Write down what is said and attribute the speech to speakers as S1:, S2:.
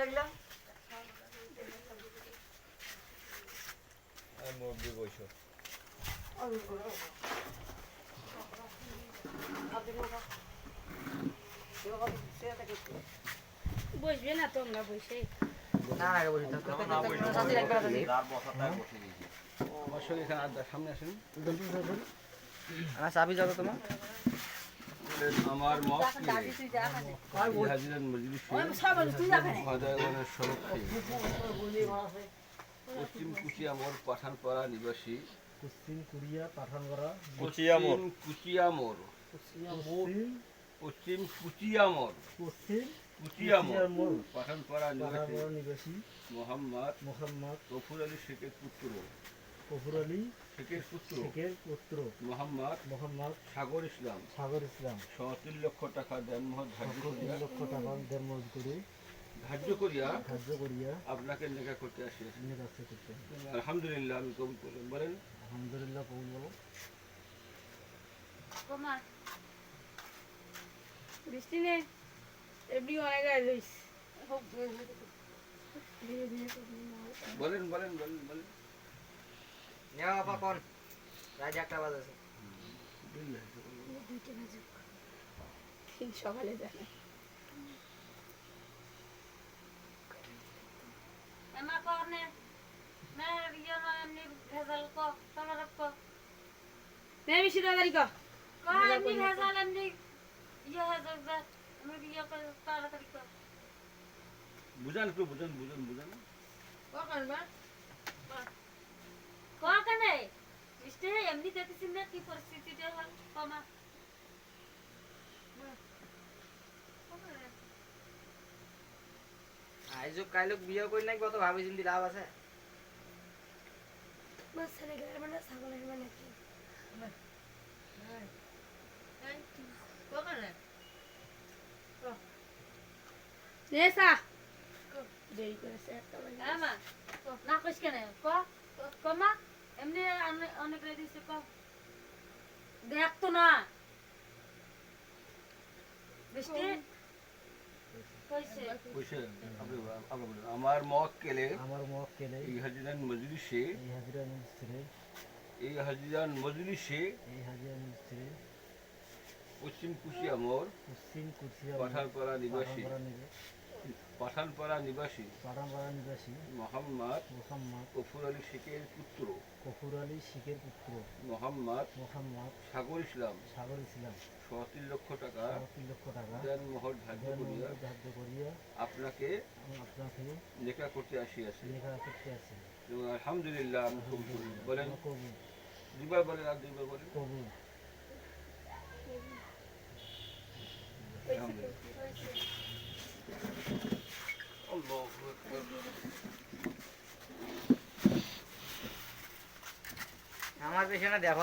S1: লাগল?
S2: মুরগি বসো।
S3: বসবে না তোমরা বসে।
S1: না না বসে থাকো
S4: সামনে আসেন।
S1: আমার চাবি যাবে তোমার?
S4: আমার হাজিরান মজলিস সরক্ষে। পশ্চিম কুচিয়ামোর পাঠানপাড়া নিবাসী।
S5: পশ্চিম কোরিয়া পাঠানগড়া
S2: কুচিয়ামোর।
S4: কুচিয়ামোর
S5: পশ্চিম
S4: কুচিয়ামোর
S5: পশ্চিম
S4: কুচিয়ামোর পাঠানপাড়া নিবাসী
S5: নিবাসী
S4: মোহাম্মদ
S5: মোহাম্মদ
S4: গফুর আলী শেখের পুত্র।
S5: কফুর আলী
S4: শেখের পুত্র
S5: শেখের পুত্র
S4: মোহাম্মদ
S5: মোহাম্মদ
S4: সাগর ইসলাম।
S5: সাগর ইসলাম।
S4: লক্ষ টাকা দেনমোহর ধার্য করিয়া।
S5: লক্ষ টাকা করে
S4: ধার্য করিয়া।
S5: ধার্য করিয়া
S4: আপনাকে লেখা করতে
S5: কাছে করতে।
S4: আলহামদুলিল্লাহ আমি কবুল করলাম। বলেন।
S5: আলহামদুলিল্লাহ কবুল বলো
S3: কমা বৃষ্টি নেই? এমনি অনেক
S4: বলেন বলেন বলেন বলেন।
S1: নেওয়া আপা কোন রাত একটা বাজে
S3: সকালে জানে।
S6: এমা করনে না। ইয়ে এমনি ভেজাল ক তোমার ক।
S3: তাড়াতাড়ি কর
S6: এমনি ভেজাল এমনি ইয়ে যা। আমি ইয়ে করে তাড়াতাড়ি ক
S4: বুঝান একটু বুঝান বুঝান বুঝান।
S6: ক কেনে বৃষ্টি এমনি না কি পরিস্থিতিটা হল কমা
S1: আইজো বিয়ে করি নাই কত ভাবি চিন্তি লাভ আছে
S3: নে সা দেরি করেছে একটা বাজে।
S6: এমা না কইস কেনে ক অনেক অনেক রে ক দেখ তো না। বৃষ্টি? কইছে।
S4: কইছে আপনি আপনি আমার
S5: আমার মত কেলে
S4: এই হাজিরান মজলিসে
S5: এই হাজিরা মিস্ত্রি
S4: এই হাজিরান মজলিসে
S5: এই হাজিরা মিস্ত্রি
S4: পশ্চিম কুচিয়ামোর
S5: পশ্চিম কুচিয়া
S4: পাঠানপাড়া নিবাসী।
S5: পাঠানপাড়া নিবাসী।
S4: পাঠানপাড়া নিবাসী। মোহাম্মদ
S5: মোহাম্মদ
S4: গফুর আলী শেখের পুত্র।
S5: কফুর আলী শিখের পুত্র।
S4: মোহাম্মদ
S5: মোহাম্মদ
S4: সাগর ইসলাম।
S5: সাগর ইসলাম।
S4: লক্ষ টাকা।
S5: তিন লক্ষ টাকা।
S4: দেনমোহর ধার্য করিয়া
S5: ধার্য করিয়া
S4: আপনাকে
S5: আপনাকে
S4: লেখা করতে আসিয়াছি।
S5: লেখা করতে আছি
S4: এবং আলহামদুলিল্লাহ আমি কবুল বলেন দুইবার বলেন আর দুইবার বলেন।
S5: কবুল
S4: আলহামদুলিল্লাহ আল্লাহু আকবার
S1: আমার পেছনে দেখো